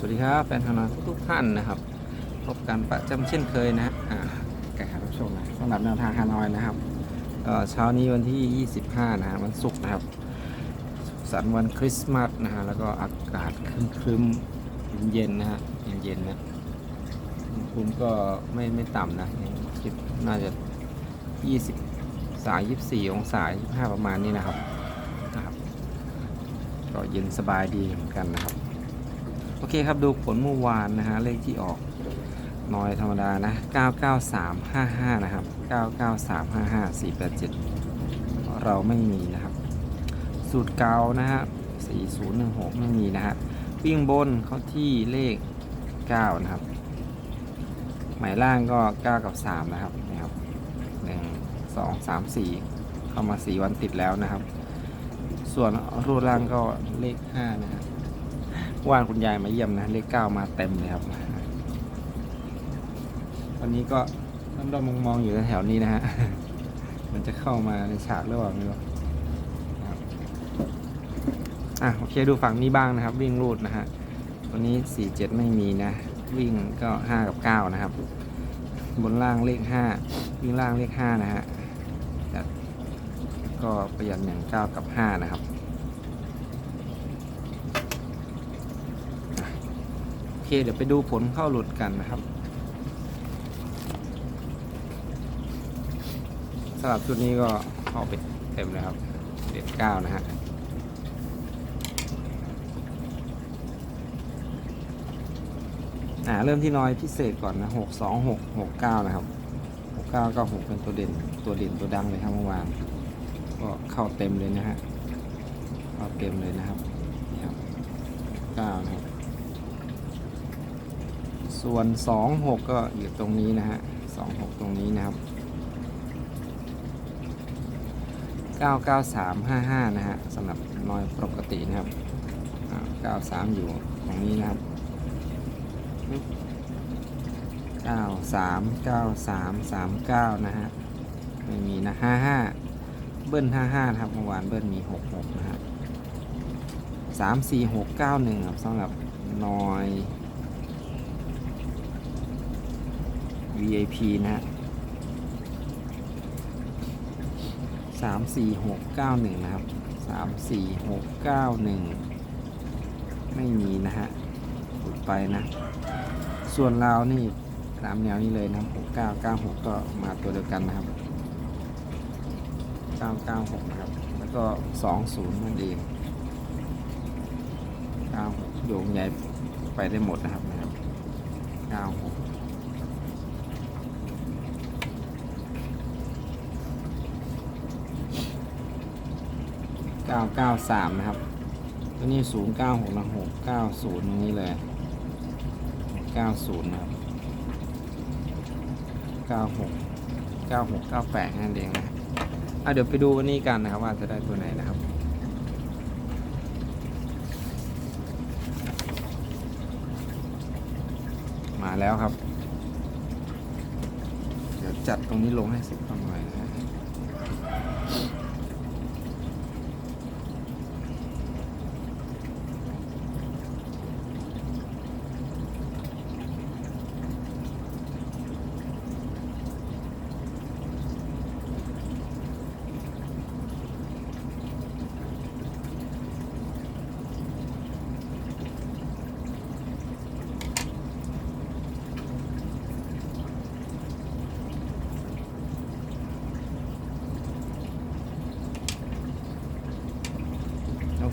สวัสดีครับแฟนทางนอยทุกท่านนะครับ พบกันประจำเช่นเคยนะฮะอ่าแก่รับชมนะสำหรับแนวทางฮานอยนะครับเช้านี้วันที่ 25 นะฮะวันศุกร์นะครับสันต์วันคริสต์มาสนะฮะแล้วก็อากาศครึมๆเย็นๆนะฮะเย็นๆนะอุณหภูมิก็ไม่ไม่ต่ำนะยังคิดน่าจะ 20สาย24 องศา25 ประมาณนี้นะครับนะครับ ก็เย็นสบายดีเหมือนกันนะครับ โอเคครับดูผลเมื่อวานนะฮะเลขที่ออกน้อยธรรมดานะ 99355 นะครับ 99355 487 เราไม่มีนะครับ สูตรเก่านะฮะ 4016 ไม่มีนะฮะ วิ่งบนเข้าที่เลข 9 นะครับ หมายล่างก็ 9 กับ 3 นะครับนี่ครับ 1 2 3 4 เข้ามา 4 วันติดแล้วนะครับ ส่วนรูปร่างก็เลข 5 นะครับ ว่านคุณยายมาเยี่ยมนะ เลขเก้ามาเต็มเลยครับ วันนี้ก็ด้อมมองๆอยู่แถวนี้นะฮะ มันจะเข้ามาในฉากหรือเปล่าไม่รู้นะอะโอเคดูฝั่งนี้บ้างนะครับ วิ่งรูดนะฮะวันนี้สี่เจ็ดไม่มีนะ วิ่งก็ห้ากับเก้านะครับ บนล่างเลขห้าวิ่งล่างเลขห้านะฮะก็ประหยัดอย่างเก้ากับห้านะครับ โอ เคเดี๋ยวไปดูผลเข้าหลุดกันนะครับสำหรับชุดนี้ก็เข้าไปเต็มเลยครับเด็ดเก้านะฮะอ่าเริ่มที่น้อยพิเศษก่อนนะหกสองหกหกเก้านะครับหกเก้าก็หกเป็นตัวเด่นตัวเด่นตัวดังเลยครับเมื่อวานก็เข้าเต็มเลยนะฮะเข้าเต็มเลยนะครับนี่ครับเก้านะครับ ส่วน 26 ก็อยู่ตรงนี้นะฮะ 26 ตรงนี้นะครับ 99355 นะฮะสำหรับน้อยปกตินะครับอ่า93 อยู่ตรงนี้นะครับ93 93 39 นะฮะ ไม่มีนะ 55 เบิ้ล 55 นะครับเมื่อวานเบิ้ลมี 66 นะฮะ3 4 6 9 1ครับสำหรับน้อย VIP นะฮะสามสี่หกเก้าหนึ่งนะครับสามสี่หกเก้าหนึ่งไม่มีนะฮะหลุดไปนะ ส่วนเรานี่ตามแนวนี้เลยนะหกเก้าเก้าหกก็มาตัวเดียวกันนะครับเก้าเก้าหกนะครับ แล้วก็สองศูนย์นั่นเองเก้าหกโยงใหญ่ไปได้หมดนะครับนะครับเก้าหก 993 นะครับ ตัวนี้ 096นะ690ตรงนี้เลย 90 นะครับ 96 96 98 นั่นเองนะอะเดี๋ยวไปดูวันนี้กันนะครับว่าจะได้ตัวไหนนะครับมาแล้วครับ เดี๋ยวจัดตรงนี้ลงให้เสร็จก่อนหน่อยนะ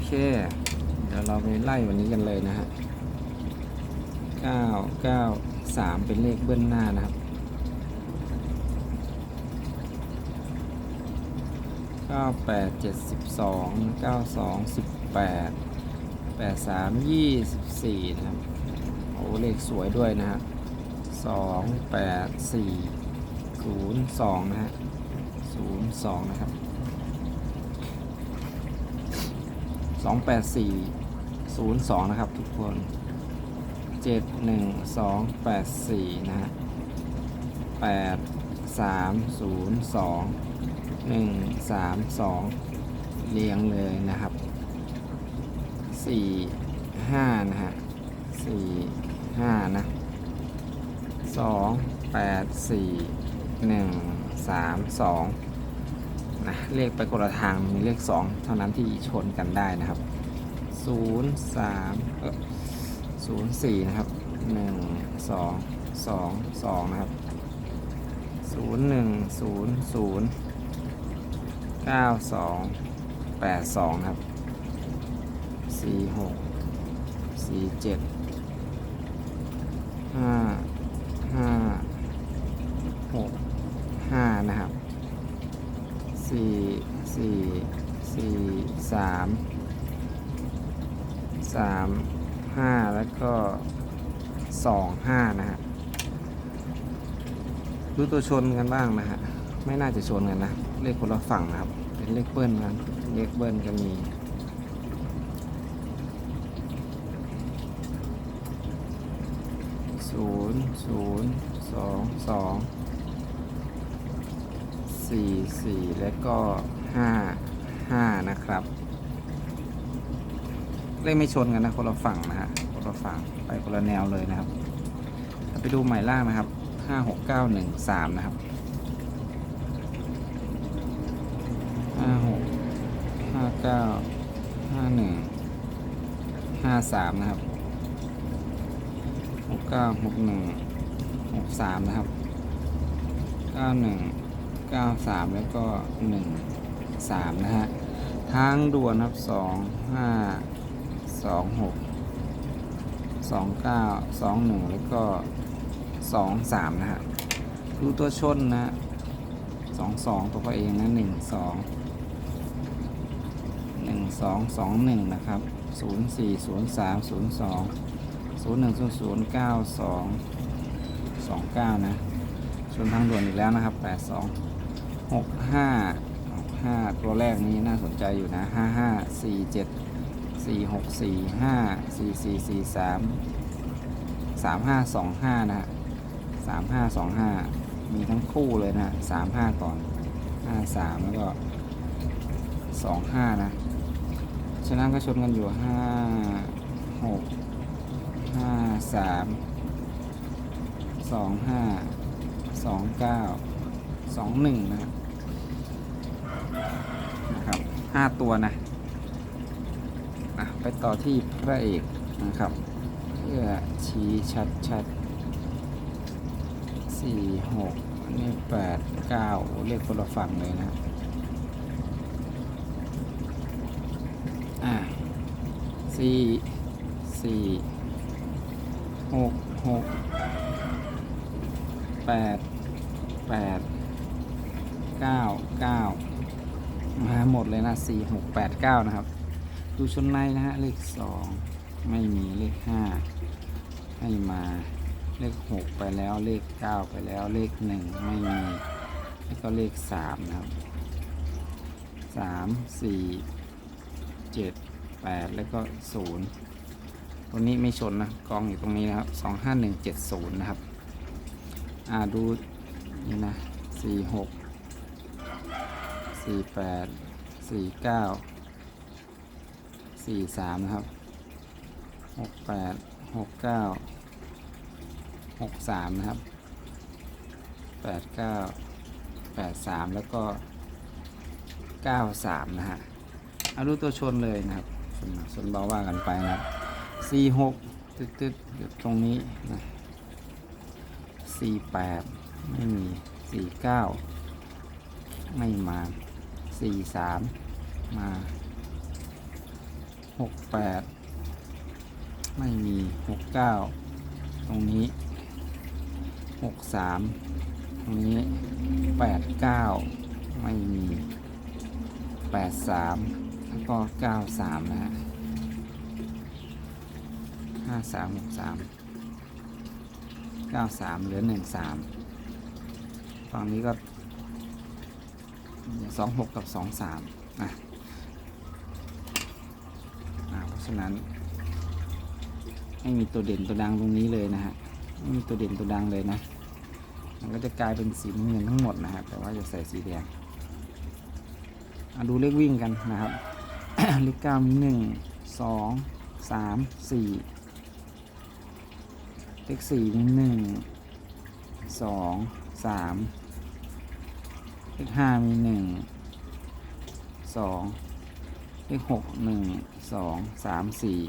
เค เดี๋ยวเราไปไล่วันนี้กันเลยนะฮะ 9 9 3 เป็นเลขเบิ้ลหน้านะครับ 9 8 7 12 9 2 18 8 3 24 นะครับ โอ้ เลขสวยด้วยนะฮะ 2 8 4 0 2 นะฮะ 0 2 นะครับ สองแปดสี่ศูนย์สองนะครับทุกคนเจ็ดหนึ่งสองแปดสี่นะฮะแปดสามศูนย์สองหนึ่งสามสองเรียงเลยนะครับสี่ห้านะฮะสี่ห้านะสองแปดสี่ห นะเลขไปคนละทางมีเลข 2 เท่านั้นที่ชนกันได้นะครับ 0 3เออ0 4 นะครับ 1 2 2 2 นะครับ 0 1 0 0 9 2 8 2 นะครับ 4 6 4 7 5 สี่สี่สามสามห้าแล้วก็สองห้านะฮะดูตัวชนกันบ้างนะฮะ ไม่น่าจะชนกันนะ เลขคนละฝั่งนะครับ เป็นเลขเบิ้ลกันเลขเบิ้ลก็มีศูนย์ศูนย์สองสองสี่สี่แล้วก็ ห้าห้านะครับ เลขไม่ชนกันนะคนละฝั่งนะฮะคนละฝั่งไปคนละแนวเลยนะครับไปดูหมายล่างนะครับห้าหกเก้าหนึ่งสามนะครับห้าหกห้าเก้าห้าหนึ่งห้าสามนะครับหกเก้าหกหนึ่งหกสามนะครับเก้าหนึ่งเก้าสามแล้วก็หนึ่ง สามนะฮะทางด่วนครับสองห้าสองหกสองเก้าสองหนึ่งแล้วก็สองสามนะฮะดูตัวชนนะสองสองตัวเขาเองนะหนึ่งสองหนึ่งสองสองหนึ่งนะครับศูนย์สี่ศูนย์สามศูนย์สองศูนย์หนึ่งศูนย์ศูนย์เก้าสองสองเก้านะชนทางด่วนอีกแล้วนะครับแปดสองหกห้า ห้าตัวแรกนี้น่าสนใจอยู่นะห้าห้าสี่เจ็ดสี่หกสี่ห้าสี่สี่สี่สามสามห้าสองห้านะฮะสามห้าสองห้ามีทั้งคู่เลยนะสามห้าก่อนห้าสามแล้วก็สองห้านะฉะนั้นก็ชนกันอยู่ห้าหกห้าสามสองห้าสองเก้าสองหนึ่งนะครับนะครับ ห้าตัวนะอะไปต่อที่พระเอกนะครับ เพื่อชี้ชัดชัดสี่หกอันนี้แปดเก้าเลขคนละฝั่งเลยนะอะสี่สี่หกหกแปดแปดเก้าเก้า มาหมดเลยนะสี่หกแปดเก้านะครับ ดูชนในนะฮะเลขสองไม่มีเลขห้าให้มาเลขหกไปแล้วเลขเก้าไปแล้วเลขหนึ่งไม่มีแล้วก็เลขสามนะครับสามสี่เจ็ดแปดแล้วก็ศูนย์ตัวนี้ไม่ชนนะกองอยู่ตรงนี้นะครับสองห้าหนึ่งเจ็ดศูนย์นะครับ อ่าดูนี่นะสี่หก สี่แปดสี่เก้าสี่สามนะครับหกแปดหกเก้าหกสามนะครับแปดเก้าแปดสามแล้วก็เก้าสามนะฮะเอาดูตัวชนเลยนะครับชนชนเบาว่ากันไปนะครับสี่หกตึ๊ดตึ๊ดตรงนี้นะสี่แปดไม่มีสี่เก้าไม่มา สี่สามมาหกแปดไม่มีหกเก้าตรงนี้หกสามตรงนี้แปดเก้าไม่มีแปดสามแล้วก็เก้าสามนะฮะห้าสามหกสามเก้าสามเหลือหนึ่งสามฝั่งนี้ก็ สองหกกับสองสามนะอ่าเพราะฉะนั้นไม่มีตัวเด่นตัวดังตรงนี้เลยนะฮะไม่มีตัวเด่นตัวดังเลยนะ มันก็จะกลายเป็นสีน้ำเงินทั้งหมดนะฮะแต่ว่าจะใส่สีแดงดูเลขวิ่งกันนะครับ เลขเก้ามีหนึ่งสองสามสี่เลขสี่มีหนึ่งสองสาม เลขห้ามีหนึ่งสองเลขหกหนึ่งสองสามสี่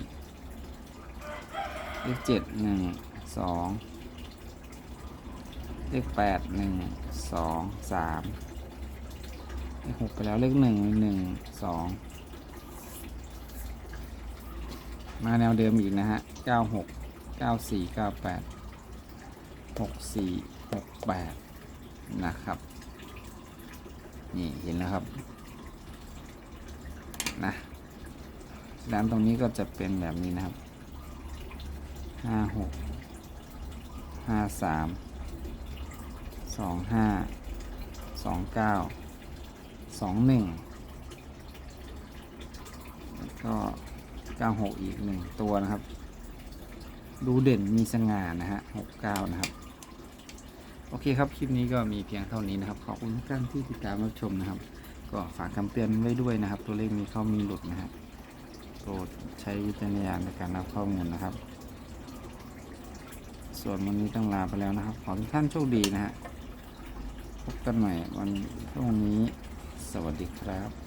เลขเจ็ดหนึ่งสองเลขแปดหนึ่งสองสามเลขหกไปแล้วเลขหนึ่งหนึ่งสองมาแนวเดิมอีกนะฮะเก้าหกเก้าสี่เก้าแปดหกสี่หกแปดนะครับ นี่เห็นแล้วครับนะร้านตรงนี้ก็จะเป็นแบบนี้นะครับห้าหกห้าสามสองห้าสองเก้าสองหนึ่งแล้วก็เก้าหกอีกหนึ่งตัวนะครับ ดูเด่นมีสง่านะฮะหกเก้านะครับ อเคครับ คลิปนี้ก็มีเพียงเท่านี้นะครับ ขอบคุณทุกท่านที่ติดตามรับชมนะครับ ก็ฝากคำเตือนไว้ด้วยนะครับ ตัวเลขมีเข้ามีหลุดนะครับโปรดใช้วิจารณญาณในการรับข้อมูลนะครับ ส่วนวันนี้ต้องลาไปแล้วนะครับ ขอทุกท่านโชคดีนะฮะพบกันใหม่วันพรุ่งนี้ สวัสดีครับ